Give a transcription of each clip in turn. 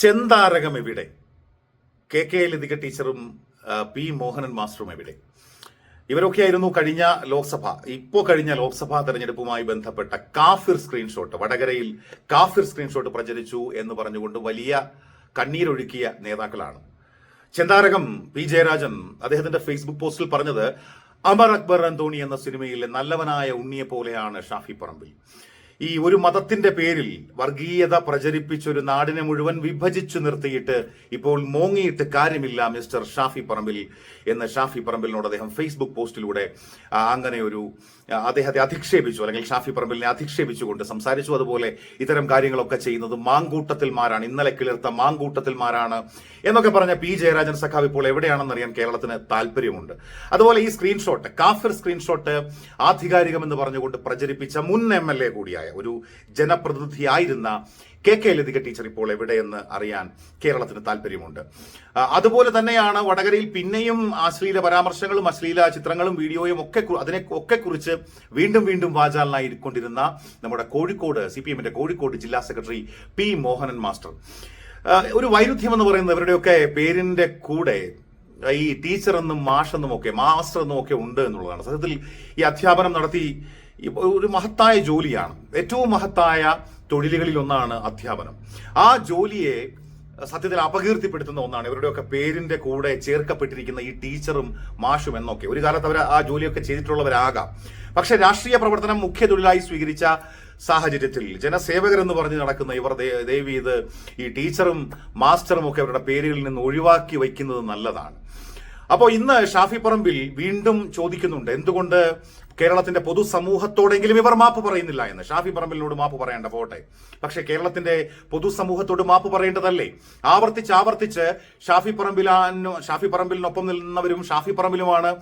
ചെന്താരകം എവിടെ? K K Lathika ടീച്ചറും P Mohanan മാസ്റ്ററും എവിടെ? ഇവരൊക്കെയായിരുന്നു കഴിഞ്ഞ ലോക്സഭ. ഇപ്പോൾ കഴിഞ്ഞ ലോക്സഭാ തെരഞ്ഞെടുപ്പുമായി ബന്ധപ്പെട്ട കാഫിർ സ്ക്രീൻഷോട്ട് വടകരയിൽ കാഫിർ സ്ക്രീൻഷോട്ട് പ്രചരിച്ചു എന്ന് പറഞ്ഞുകൊണ്ട് വലിയ കണ്ണീരൊഴുക്കിയ നേതാക്കളാണ്. ചെന്താരകം പി ജയരാജൻ അദ്ദേഹത്തിന്റെ ഫേസ്ബുക്ക് പോസ്റ്റിൽ പറഞ്ഞത് അമർ അക്ബർ അന്തോണി എന്ന സിനിമയിലെ നല്ലവനായ ഉണ്ണിയെ പോലെയാണ് ഷാഫി പറമ്പിൽ. ഈ ഒരു മതത്തിന്റെ പേരിൽ വർഗീയത പ്രചരിപ്പിച്ച ഒരു നാടിനെ മുഴുവൻ വിഭജിച്ചു നിർത്തിയിട്ട് ഇപ്പോൾ മോങ്ങിയിട്ട് കാര്യമില്ല മിസ്റ്റർ ഷാഫി പറമ്പിൽ എന്ന് ഷാഫി പറമ്പിലിനോട് അദ്ദേഹം ഫേസ്ബുക്ക് പോസ്റ്റിലൂടെ അങ്ങനെ ഒരു അദ്ദേഹത്തെ അധിക്ഷേപിച്ചു അല്ലെങ്കിൽ ഷാഫി പറമ്പിലിനെ അധിക്ഷേപിച്ചുകൊണ്ട് സംസാരിച്ചു. അതുപോലെ ഇത്തരം കാര്യങ്ങളൊക്കെ ചെയ്യുന്നത് മാങ്കൂട്ടത്തിൽമാരാണ് ഇന്നലെ കിളിർത്ത മാങ്കൂട്ടത്തിൽമാരാണ് എന്നൊക്കെ പറഞ്ഞ പി ജയരാജൻ സഖാവ് ഇപ്പോൾ എവിടെയാണെന്നറിയാൻ കേരളത്തിന് താല്പര്യമുണ്ട്. അതുപോലെ ഈ സ്ക്രീൻഷോട്ട് കാഫിർ സ്ക്രീൻഷോട്ട് ആധികാരികമെന്ന് പറഞ്ഞുകൊണ്ട് പ്രചരിപ്പിച്ച മുൻ എം എൽ എ കൂടിയായ ഒരു ജനപ്രതിനിധിയായിരുന്ന കെ കെ ലതിക ടീച്ചർ ഇപ്പോൾ എവിടെയെന്ന് അറിയാൻ കേരളത്തിന് താല്പര്യമുണ്ട് അതുപോലെ തന്നെയാണ് വടകരയിൽ പിന്നെയും അശ്ലീല പരാമർശങ്ങളും അശ്ലീല ചിത്രങ്ങളും വീഡിയോയും ഒക്കെ അതിനെ ഒക്കെ കുറിച്ച് വീണ്ടും വീണ്ടും വാചാലനായിക്കൊണ്ടിരുന്ന നമ്മുടെ കോഴിക്കോട് സി പി എമ്മിന്റെ കോഴിക്കോട് ജില്ലാ സെക്രട്ടറി പി മോഹനൻ മാസ്റ്റർ. ഒരു വൈരുദ്ധ്യം എന്ന് പറയുന്നത് ഇവരുടെയൊക്കെ പേരിന്റെ കൂടെ ഈ ടീച്ചർ എന്നും മാഷെന്നും ഒക്കെ മാസ്റ്റർ എന്നും ഒക്കെ ഉണ്ട് എന്നുള്ളതാണ്. സത്യത്തിൽ ഈ അധ്യാപനം നടത്തി ഒരു മഹത്തായ ജോലിയാണ്. ഏറ്റവും മഹത്തായ തൊഴിലുകളിൽ ഒന്നാണ് അധ്യാപനം. ആ ജോലിയെ സത്യത്തിൽ അപകീർത്തിപ്പെടുത്തുന്ന ഒന്നാണ്. ഇവരുടെയൊക്കെ പേരിന്റെ കൂടെ ചേർക്കപ്പെട്ടിരിക്കുന്ന ഈ ടീച്ചറും മാഷും എന്നൊക്കെ. ഒരു കാലത്ത് അവർ ആ ജോലിയൊക്കെ ചെയ്തിട്ടുള്ളവരാകാം. പക്ഷെ രാഷ്ട്രീയ പ്രവർത്തനം മുഖ്യ തൊഴിലായി സ്വീകരിച്ച സാഹചര്യത്തിൽ ജനസേവകർ എന്ന് പറഞ്ഞ് നടക്കുന്ന ഇവർ ദേവി ഇത് ഈ ടീച്ചറും മാസ്റ്ററും ഒക്കെ അവരുടെ പേരുകളിൽ നിന്ന് ഒഴിവാക്കി വയ്ക്കുന്നത് നല്ലതാണ്. അപ്പോൾ ഇന്ന് ഷാഫി പറമ്പിൽ വീണ്ടും ചോദിക്കുന്നുണ്ട് എന്തുകൊണ്ട് കേരളത്തിന്റെ പൊതുസമൂഹത്തോടെങ്കിലും ഇവർ മാപ്പ് പറയുന്നില്ല എന്ന്. ഷാഫി പറമ്പിലിനോട് മാപ്പ് പറയേണ്ട പോട്ടെ. പക്ഷെ കേരളത്തിന്റെ പൊതുസമൂഹത്തോട് മാപ്പ് പറയേണ്ടതല്ലേ? ആവർത്തിച്ച് ആവർത്തിച്ച് ഷാഫി പറമ്പിലാനോ ഷാഫി പറമ്പിലിനൊപ്പം നിൽക്കുന്നവരും ഷാഫി പറമ്പിലുമാണ്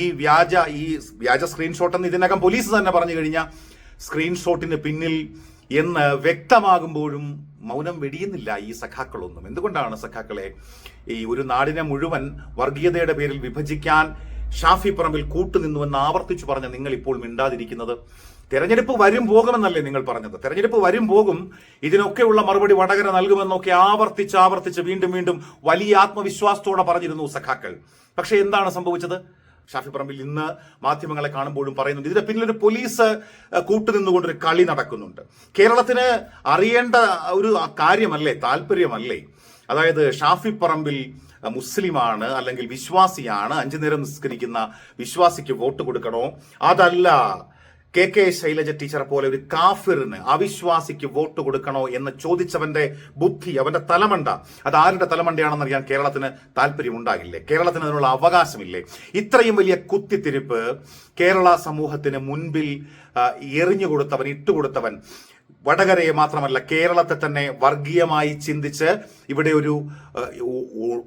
ഈ വ്യാജ ഈ വ്യാജ സ്ക്രീൻഷോട്ട് എന്ന് ഇതിനകം പോലീസ് തന്നെ പറഞ്ഞു കഴിഞ്ഞ സ്ക്രീൻഷോട്ടിന് പിന്നിൽ എന്ന് വ്യക്തമാകുമ്പോഴും മൗനം വെടിയുന്നില്ല ഈ സഖാക്കളൊന്നും. എന്തുകൊണ്ടാണ് സഖാക്കളെ ഈ ഒരു നാടിനെ മുഴുവൻ വർഗീയതയുടെ പേരിൽ വിഭജിക്കാൻ ഷാഫി പറമ്പിൽ കൂട്ടുനിന്നുവെന്ന് ആവർത്തിച്ചു പറഞ്ഞ നിങ്ങൾ ഇപ്പോൾ മിണ്ടാതിരിക്കുന്നത്. തെരഞ്ഞെടുപ്പ് വരും പോകുമെന്നല്ലേ നിങ്ങൾ പറഞ്ഞത്. തെരഞ്ഞെടുപ്പ് വരും പോകും ഇതിനൊക്കെയുള്ള മറുപടി വടകര നൽകുമെന്നൊക്കെ ആവർത്തിച്ച് ആവർത്തിച്ച് വീണ്ടും വീണ്ടും വലിയ ആത്മവിശ്വാസത്തോടെ പറഞ്ഞിരുന്നു സഖാക്കൾ. പക്ഷെ എന്താണ് സംഭവിച്ചത്? ഷാഫി പറമ്പിൽ ഇന്ന് മാധ്യമങ്ങളെ കാണുമ്പോഴും പറയുന്നുണ്ട്. ഇതിന്റെ പിന്നിലൊരു പോലീസ് കൂട്ടുനിന്നുകൊണ്ട് കൂട്ടുനിന്നുകൊണ്ടൊരു കളി നടക്കുന്നുണ്ട്. കേരളത്തിന് അറിയേണ്ട ഒരു കാര്യമല്ലേ താല്പര്യമല്ലേ? അതായത് ഷാഫി പറമ്പിൽ മുസ്ലിമാണ് അല്ലെങ്കിൽ വിശ്വാസിയാണ് അഞ്ചു നേരം നിസ്കരിക്കുന്ന വിശ്വാസിക്ക് വോട്ട് കൊടുക്കണോ? അതല്ല കെ കെ ശൈലജ ടീച്ചറെ പോലെ ഒരു കാഫിറിന് അവിശ്വാസിക്ക് വോട്ട് കൊടുക്കണോ എന്ന് ചോദിച്ചവന്റെ ബുദ്ധി അവന്റെ തലമണ്ട. അത് ആരുടെ തലമണ്ടയാണെന്ന് അറിയാൻ കേരളത്തിന് താല്പര്യമുണ്ടാകില്ലേ? കേരളത്തിന് അതിനുള്ള അവകാശമില്ലേ? ഇത്രയും വലിയ കുത്തിത്തിരിപ്പ് കേരള സമൂഹത്തിന് മുൻപിൽ എറിഞ്ഞു കൊടുത്തവൻ ഇട്ടുകൊടുത്തവൻ. വടകരയെ മാത്രമല്ല കേരളത്തെ തന്നെ വർഗീയമായി ചിന്തിച്ച് ഇവിടെ ഒരു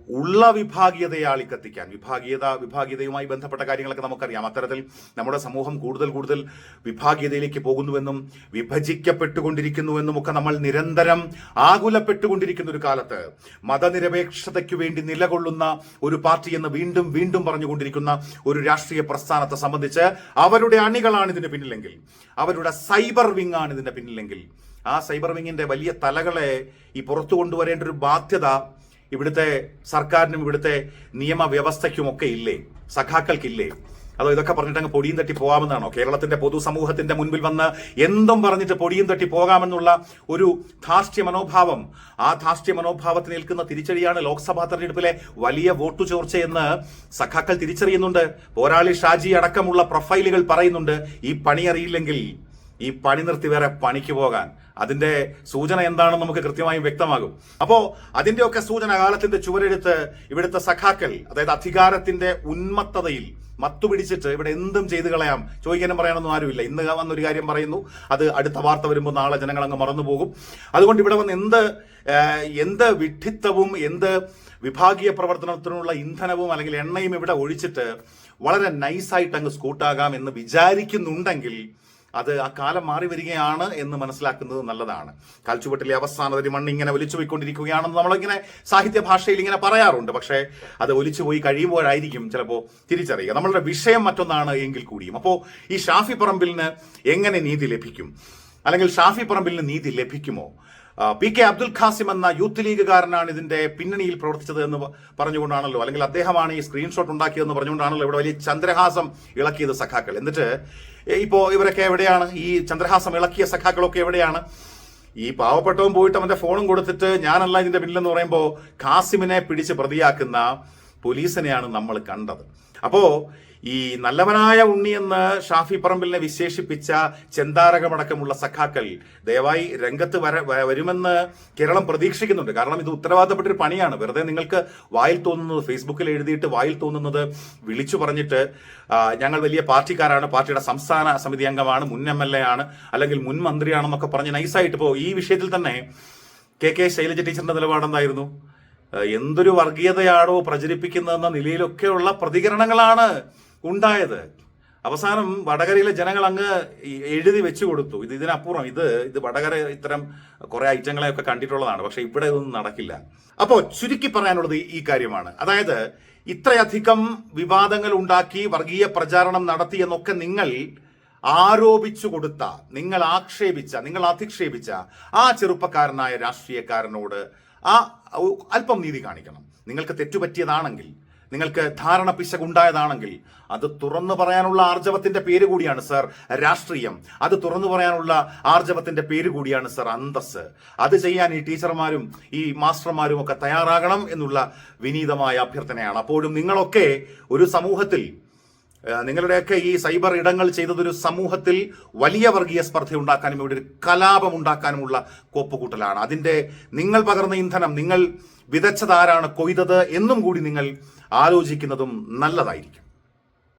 ഉള്ള വിഭാഗീയതയെ ആളിക്കത്തിക്കാൻ വിഭാഗീയത വിഭാഗീയതയുമായി ബന്ധപ്പെട്ട കാര്യങ്ങളൊക്കെ നമുക്കറിയാം. അത്തരത്തിൽ നമ്മുടെ സമൂഹം കൂടുതൽ കൂടുതൽ വിഭാഗീയതയിലേക്ക് പോകുന്നുവെന്നും വിഭജിക്കപ്പെട്ടുകൊണ്ടിരിക്കുന്നുവെന്നും ഒക്കെ നമ്മൾ നിരന്തരം ആകുലപ്പെട്ടുകൊണ്ടിരിക്കുന്ന ഒരു കാലത്ത് മതനിരപേക്ഷതയ്ക്ക് വേണ്ടി നിലകൊള്ളുന്ന ഒരു പാർട്ടി എന്ന് വീണ്ടും വീണ്ടും പറഞ്ഞുകൊണ്ടിരിക്കുന്ന ഒരു രാഷ്ട്രീയ പ്രസ്ഥാനത്തെ സംബന്ധിച്ച് അവരുടെ അണികളാണ് ഇതിന് പിന്നിലെങ്കിൽ അവരുടെ സൈബർ വിങ് ആണ് ഇതിന്റെ പിന്നിലെങ്കിൽ ആ സൈബർ വിങ്ങിന്റെ വലിയ തലകളെ ഈ പുറത്തു കൊണ്ടുവരേണ്ട ഒരു ബാധ്യത ഇവിടുത്തെ സർക്കാരിനും ഇവിടുത്തെ നിയമവ്യവസ്ഥയ്ക്കും ഒക്കെ ഇല്ലേ? സഖാക്കൾക്കില്ലേ? അതോ ഇതൊക്കെ പറഞ്ഞിട്ട് അങ്ങ് പൊടിയും തട്ടി പോകാമെന്നാണോ? കേരളത്തിന്റെ പൊതുസമൂഹത്തിന്റെ മുൻപിൽ വന്ന് എന്തും പറഞ്ഞിട്ട് പൊടിയും തട്ടി പോകാമെന്നുള്ള ഒരു ധാർഷ്ട്യ മനോഭാവം ആ ധാർഷ്ട്യ മനോഭാവത്തിൽ നിൽക്കുന്ന തിരിച്ചടിയാണ് ലോക്സഭാ തെരഞ്ഞെടുപ്പിലെ വലിയ വോട്ടു ചോർച്ചയെന്ന് സഖാക്കൾ തിരിച്ചറിയുന്നുണ്ട്. പോരാളി ഷാജി അടക്കമുള്ള പ്രൊഫൈലുകൾ പറയുന്നുണ്ട്. ഈ പണി അറിയില്ലെങ്കിൽ ഈ പണി നിർത്തി വേറെ പണിക്ക് പോകാൻ. അതിന്റെ സൂചന എന്താണെന്ന് നമുക്ക് കൃത്യമായും വ്യക്തമാകും. അപ്പോ അതിന്റെയൊക്കെ സൂചന കാലത്തിന്റെ ചുവരെടുത്ത് ഇവിടുത്തെ സഖാക്കൾ അതായത് അധികാരത്തിന്റെ ഉന്മത്തതയിൽ മത്തുപിടിച്ചിട്ട് ഇവിടെ എന്തും ചെയ്തു കളയാം. ചോദിക്കാനും പറയാനൊന്നും ആരുമില്ല. ഇന്ന് വന്നൊരു കാര്യം പറയുന്നു. അത് അടുത്ത വാർത്ത വരുമ്പോൾ നാളെ ജനങ്ങൾ അങ്ങ് മറന്നുപോകും അതുകൊണ്ട് ഇവിടെ വന്ന് എന്ത് എന്ത് വിഡ്ഢിത്തവും എന്ത് വിഭാഗീയ പ്രവർത്തനത്തിനുള്ള ഇന്ധനവും അല്ലെങ്കിൽ എണ്ണയും ഇവിടെ ഒഴിച്ചിട്ട് വളരെ നൈസായിട്ട് അങ്ങ് സ്കൂട്ടാകാം എന്ന് വിചാരിക്കുന്നുണ്ടെങ്കിൽ അത് ആ കാലം മാറി വരികയാണ് എന്ന് മനസ്സിലാക്കുന്നത് നല്ലതാണ്. കാൽച്ചുവട്ടിലെ അവസാന ഒരു മണ്ണ് ഇങ്ങനെ ഒലിച്ചു പോയിക്കൊണ്ടിരിക്കുകയാണെന്ന് നമ്മളിങ്ങനെ സാഹിത്യ ഭാഷയിൽ ഇങ്ങനെ പറയാറുണ്ട്. പക്ഷേ അത് ഒലിച്ചു പോയി കഴിയുമ്പോഴായിരിക്കും ചിലപ്പോൾ തിരിച്ചറിയുക. നമ്മളുടെ വിഷയം മറ്റൊന്നാണ് എങ്കിൽ കൂടിയും. അപ്പോൾ ഈ ഷാഫി പറമ്പിലിന് എങ്ങനെ നീതി ലഭിക്കും? അല്ലെങ്കിൽ ഷാഫി പറമ്പിലിന് നീതി ലഭിക്കുമോ? പി കെ അബ്ദുൽ ഖാസിം എന്ന യൂത്ത് ലീഗുകാരനാണ് ഇതിന്റെ പിന്നണിയിൽ പ്രവർത്തിച്ചത് എന്ന് പറഞ്ഞുകൊണ്ടാണല്ലോ. അല്ലെങ്കിൽ അദ്ദേഹമാണ് ഈ സ്ക്രീൻഷോട്ട് ഉണ്ടാക്കിയതെന്ന് പറഞ്ഞുകൊണ്ടാണല്ലോ ഇവിടെ വലിയ ചന്ദ്രഹാസം ഇളക്കിയത് സഖാക്കൾ. എന്നിട്ട് ഇപ്പോ ഇവരൊക്കെ എവിടെയാണ്? ഈ ചന്ദ്രഹാസം ഇളക്കിയ സഖാക്കളൊക്കെ എവിടെയാണ്? ഈ പാവപ്പെട്ടവൻ പോയിട്ട് അവന്റെ ഫോണും കൊടുത്തിട്ട് ഞാനല്ല ഇതിന്റെ പിന്നിലെന്ന് പറയുമ്പോൾ കാസിമിനെ പിടിച്ച് പ്രതിയാക്കുന്ന പോലീസിനെയാണ് നമ്മൾ കണ്ടത്. അപ്പോ ഈ നല്ലവനായ ഉണ്ണി എന്ന് ഷാഫി പറമ്പിലിനെ വിശേഷിപ്പിച്ച ചെന്താരകമടക്കമുള്ള സഖാക്കൾ ദയവായി രംഗത്ത് വര വരുമെന്ന് കേരളം പ്രതീക്ഷിക്കുന്നുണ്ട്. കാരണം ഇത് ഉത്തരവാദിത്തപ്പെട്ടൊരു പണിയാണ്. വെറുതെ നിങ്ങൾക്ക് വായിൽ തോന്നുന്നത് ഫേസ്ബുക്കിൽ എഴുതിയിട്ട് വായിൽ തോന്നുന്നത് വിളിച്ചു പറഞ്ഞിട്ട് ഞങ്ങൾ വലിയ പാർട്ടിക്കാരാണ് പാർട്ടിയുടെ സംസ്ഥാന സമിതി അംഗമാണ് മുൻ എം എൽ എ ആണ് അല്ലെങ്കിൽ മുൻ മന്ത്രിയാണെന്നൊക്കെ പറഞ്ഞ് നൈസായിട്ട് ഇപ്പോൾ ഈ വിഷയത്തിൽ തന്നെ കെ കെ ശൈലജ ടീച്ചറിന്റെ നിലപാട് എന്തായിരുന്നു ഏഹ് എന്തൊരു വർഗീയതയാണോ പ്രചരിപ്പിക്കുന്നതെന്ന നിലയിലൊക്കെയുള്ള പ്രതികരണങ്ങളാണ് ഉണ്ടായത്. അവസാനം വടകരയിലെ ജനങ്ങൾ അങ്ങ് എഴുതി വെച്ചു കൊടുത്തു. ഇത് ഇതിനപ്പുറം ഇത് ഇത് വടകര ഇത്തരം കുറെ ഐറ്റങ്ങളെയൊക്കെ കണ്ടിട്ടുള്ളതാണ്. പക്ഷെ ഇവിടെ ഇതൊന്നും നടക്കില്ല. അപ്പോ ചുരുക്കി പറയാനുള്ളത് ഈ- കാര്യമാണ്. അതായത് ഇത്രയധികം വിവാദങ്ങൾ ഉണ്ടാക്കി വർഗീയ പ്രചാരണം നടത്തി എന്നൊക്കെ നിങ്ങൾ ആരോപിച്ചു കൊടുത്ത നിങ്ങൾ ആക്ഷേപിച്ച നിങ്ങൾ അധിക്ഷേപിച്ച ആ ചെറുപ്പക്കാരനായ രാഷ്ട്രീയക്കാരനോട് ആ അല്പം നീതി കാണിക്കണം. നിങ്ങൾക്ക് തെറ്റുപറ്റിയതാണെങ്കിൽ നിങ്ങൾക്ക് ധാരണ പിശകുണ്ടായതാണെങ്കിൽ അത് തുറന്നു പറയാനുള്ള ആർജവത്തിന്റെ പേര് കൂടിയാണ് സർ രാഷ്ട്രീയം. അത് തുറന്നു പറയാനുള്ള ആർജവത്തിന്റെ പേര് കൂടിയാണ് സർ അന്തസ് അത് ചെയ്യാൻ ഈ ടീച്ചർമാരും ഈ മാസ്റ്റർമാരും ഒക്കെ തയ്യാറാകണം എന്നുള്ള വിനീതമായ അഭ്യർത്ഥനയാണ്. അപ്പോഴും നിങ്ങളൊക്കെ ഒരു സമൂഹത്തിൽ നിങ്ങളുടെയൊക്കെ ഈ സൈബർ ഇടങ്ങൾ ചെയ്തതൊരു സമൂഹത്തിൽ വലിയ വർഗീയ സ്പർദ്ധ ഉണ്ടാക്കാനും ഇവിടെ ഒരു കലാപം ഉണ്ടാക്കാനുമുള്ള കോപ്പുകൂട്ടലാണ്. അതിന്റെ നിങ്ങൾ പകർന്ന ഇന്ധനം നിങ്ങൾ വിതച്ചതാരാണ് കൊയ്തത് എന്നും കൂടി നിങ്ങൾ ആലോചിക്കുന്നതും നല്ലതായിരിക്കും.